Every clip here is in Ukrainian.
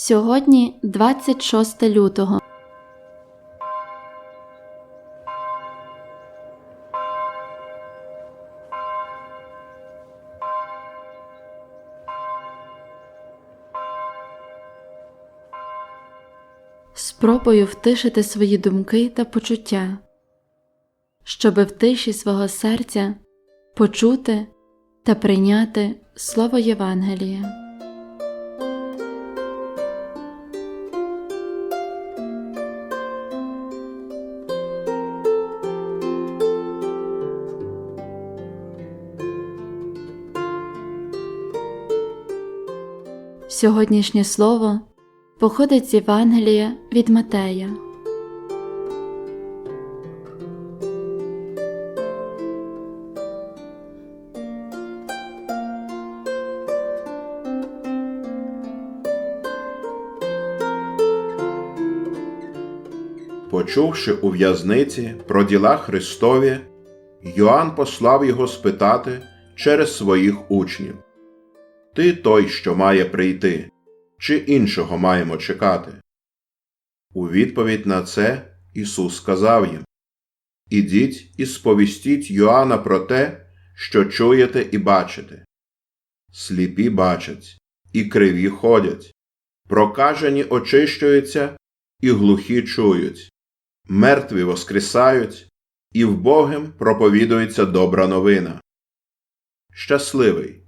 Сьогодні 26 лютого. Спробую втишити свої думки та почуття, щоби в тиші свого серця почути та прийняти Слово Євангелія. Сьогоднішнє слово походить з Євангелія від Матея. Почувши у в'язниці про діла Христові, Йоанн послав його спитати через своїх учнів Ти той, що має прийти, чи іншого маємо чекати? У відповідь на це Ісус сказав їм Ідіть і сповістіть Йоанна про те, що чуєте і бачите. Сліпі бачать, і криві ходять, прокажені очищуються, і глухі чують мертві воскресають, і вбогим проповідується добра новина. Щасливий,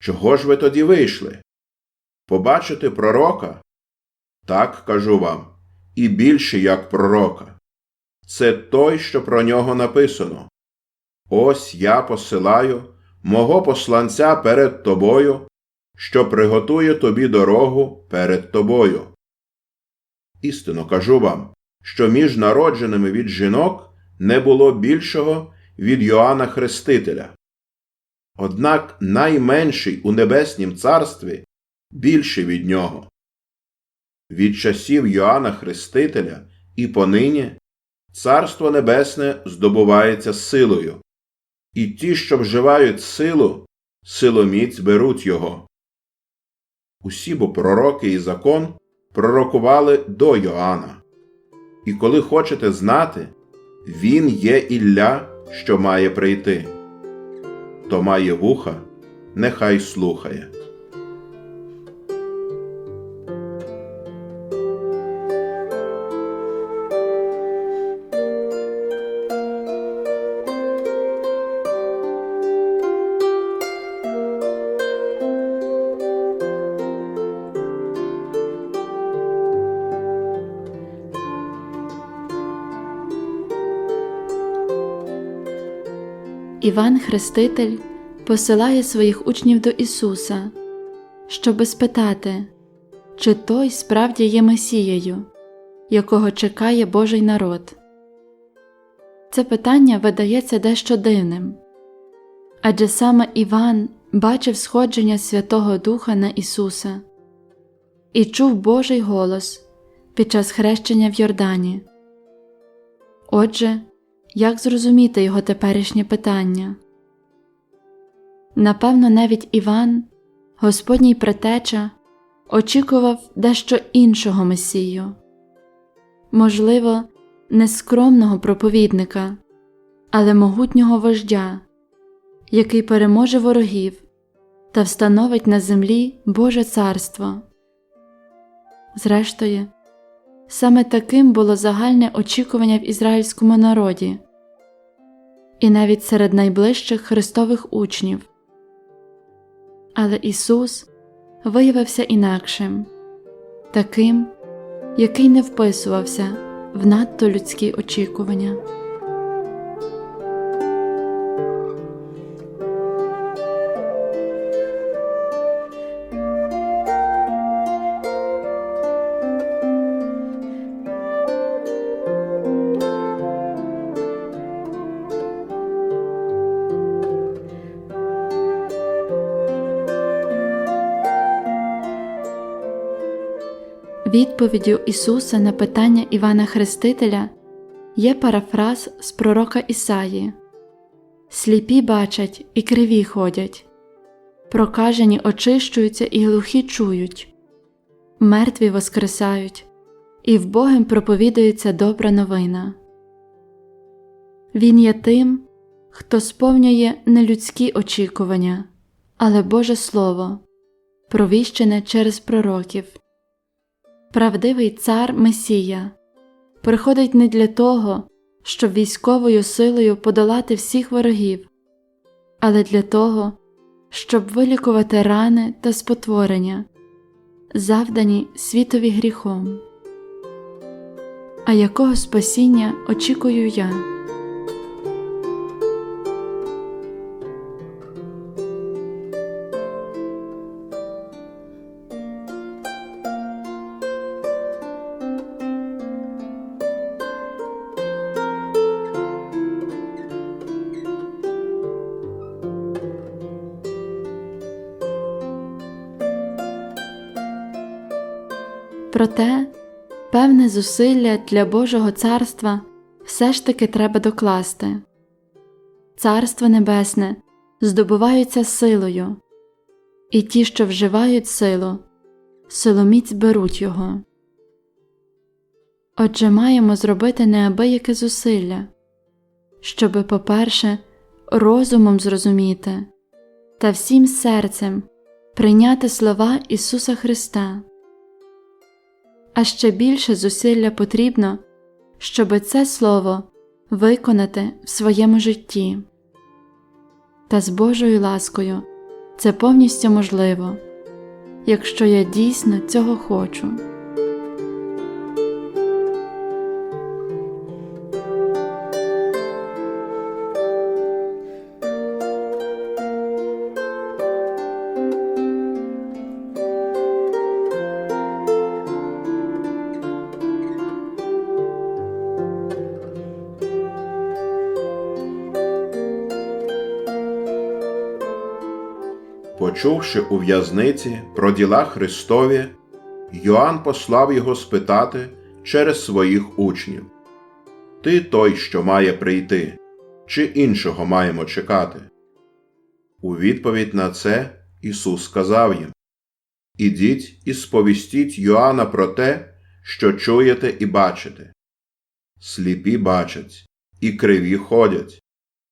Чого ж ви тоді вийшли? Побачити пророка? Так кажу вам, і більше як пророка. Це той, що про нього написано. Ось я посилаю мого посланця перед тобою, що приготує тобі дорогу перед тобою. Істинно кажу вам, що між народженими від жінок не було більшого від Йоанна Хрестителя. Однак найменший у Небеснім Царстві більший від нього. Від часів Йоанна Хрестителя і понині Царство Небесне здобувається силою, і ті, що вживають силу, силоміць беруть його. Усі бо пророки і закон пророкували до Йоанна. І коли хочете знати, він є Ілля, що має прийти. Хто має вуха, нехай слухає. Іван Хреститель посилає своїх учнів до Ісуса, щоби спитати, чи той справді є Месією, якого чекає Божий народ. Це питання видається дещо дивним адже саме Іван бачив сходження Святого Духа на Ісуса і чув Божий голос під час хрещення в Йордані. Отже, як зрозуміти його теперішнє питання? Напевно, навіть Іван, Господній претеча, очікував дещо іншого Месію, можливо, не скромного проповідника, але могутнього вождя, який переможе ворогів та встановить на землі Боже царство. Зрештою, Саме таким було загальне очікування в ізраїльському народі, і навіть серед найближчих Христових учнів. Але Ісус виявився інакшим, таким, який не вписувався в надто людські очікування. Відповіддю Ісуса на питання Івана Хрестителя є парафраз з пророка Ісаї Сліпі бачать і криві ходять, прокажені очищуються і глухі чують, мертві воскресають, і вбогим проповідується добра новина. Він є тим, хто сповнює не людські очікування, але Боже Слово, провіщене через пророків. Правдивий цар Месія приходить не для того, щоб військовою силою подолати всіх ворогів, але для того, щоб вилікувати рани та спотворення, завдані світові гріхом. А якого спасіння очікую я? Проте певне зусилля для Божого царства все ж таки треба докласти. Царство Небесне здобуваються силою, і ті, що вживають силу, силоміць беруть його. Отже, маємо зробити неабияке зусилля, щоби, по-перше, розумом зрозуміти та всім серцем прийняти слова Ісуса Христа а ще більше зусилля потрібно, щоби це слово виконати в своєму житті. Та з Божою ласкою це повністю можливо, якщо я дійсно цього хочу. Почувши у в'язниці про діла Христові, Йоанн послав його спитати через своїх учнів Ти той, що має прийти, чи іншого маємо чекати? У відповідь на це Ісус сказав їм Ідіть і сповістіть Йоанна про те, що чуєте і бачите. Сліпі бачать, і криві ходять,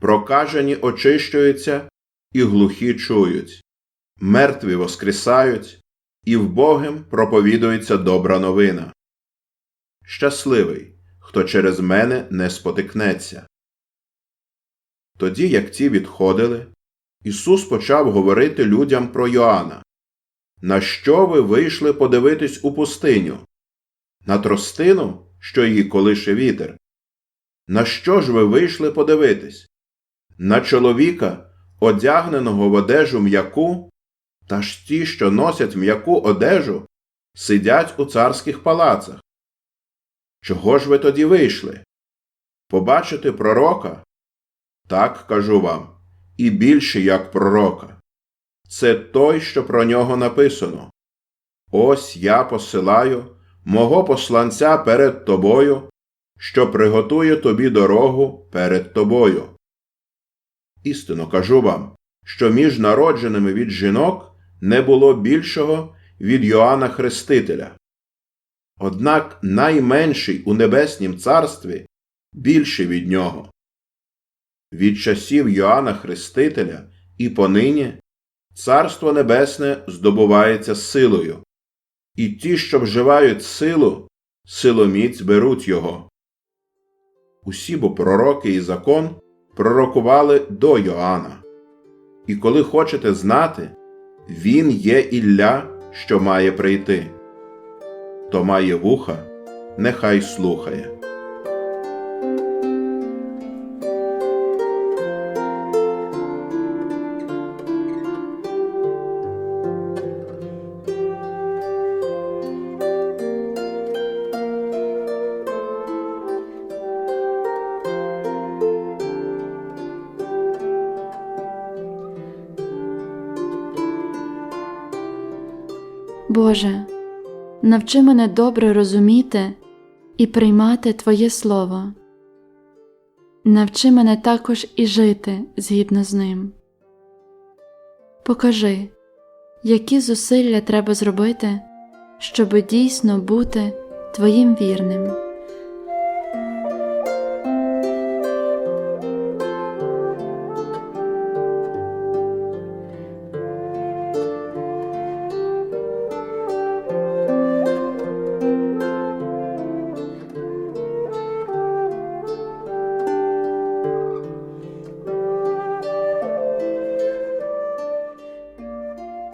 прокажені очищуються, і глухі чують мертві воскресають, і вбогим проповідується добра новина. Щасливий, хто через мене не спотикнеться. Тоді, як ті відходили, Ісус почав говорити людям про Йоанна. На що ви вийшли подивитись у пустиню? На тростину, що її колише вітер? На що ж ви вийшли подивитись? На чоловіка, одягненого в одежу м'яку, та ж ті, що носять м'яку одежу, сидять у царських палацах. Чого ж ви тоді вийшли? Побачити пророка? Так кажу вам, і більше як пророка. Це той, що про нього написано. Ось я посилаю мого посланця перед тобою, що приготує тобі дорогу перед тобою. Істинно кажу вам, що між народженими від жінок не було більшого від Йоанна Хрестителя. Однак найменший у Небеснім Царстві більший від нього. Від часів Йоанна Хрестителя і понині Царство Небесне здобувається силою, і ті, що вживають силу, силоміць беруть його. Усі бо пророки і закон пророкували до Йоанна. І коли хочете знати, він є Ілля, що має прийти. Хто має вуха, нехай слухає. Боже, Навчи мене добре розуміти і приймати Твоє Слово. Навчи мене також і жити згідно з ним. Покажи, які зусилля треба зробити, щоб дійсно бути Твоїм вірним.